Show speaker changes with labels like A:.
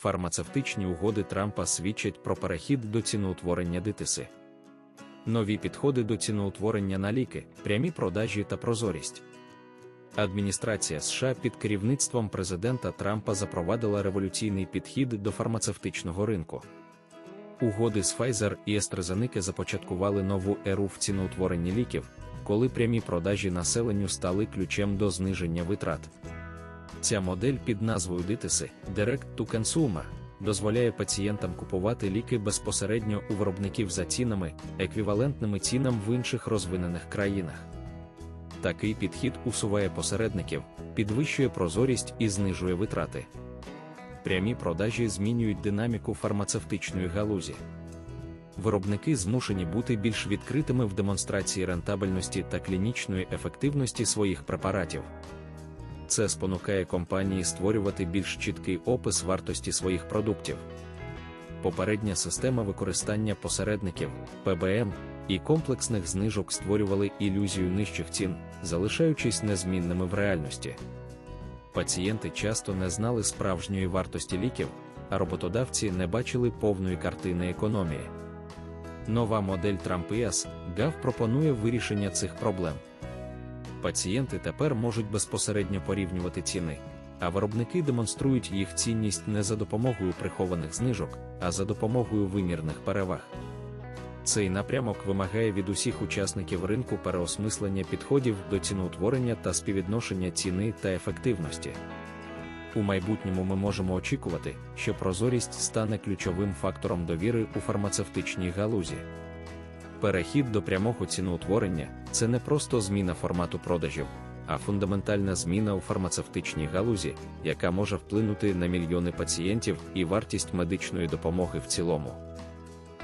A: Фармацевтичні угоди Трампа свідчать про перехід до ціноутворення дитиси. Нові підходи до ціноутворення на ліки, прямі продажі та прозорість. Адміністрація США під керівництвом президента Трампа запровадила революційний підхід до фармацевтичного ринку. Угоди з Pfizer і AstraZeneca започаткували нову еру в ціноутворенні ліків, коли прямі продажі населенню стали ключем до зниження витрат. Ця модель під назвою Дитиси Direct to Consumer дозволяє пацієнтам купувати ліки безпосередньо у виробників за цінами, еквівалентними цінам в інших розвинених країнах. Такий підхід усуває посередників, підвищує прозорість і знижує витрати. Прямі продажі змінюють динаміку фармацевтичної галузі. Виробники змушені бути більш відкритими в демонстрації рентабельності та клінічної ефективності своїх препаратів. Це спонукає компанії створювати більш чіткий опис вартості своїх продуктів. Попередня система використання посередників ПБМ і комплексних знижок створювали ілюзію нижчих цін, залишаючись незмінними в реальності. Пацієнти часто не знали справжньої вартості ліків, а роботодавці не бачили повної картини економії. Нова модель Трампіас ГАВ пропонує вирішення цих проблем. Пацієнти тепер можуть безпосередньо порівнювати ціни, а виробники демонструють їх цінність не за допомогою прихованих знижок, а за допомогою вимірних переваг. Цей напрямок вимагає від усіх учасників ринку переосмислення підходів до ціноутворення та співвідношення ціни та ефективності. У майбутньому ми можемо очікувати, що прозорість стане ключовим фактором довіри у фармацевтичній галузі. Перехід до прямого ціноутворення це не просто зміна формату продажів, а фундаментальна зміна у фармацевтичній галузі, яка може вплинути на мільйони пацієнтів і вартість медичної допомоги в цілому.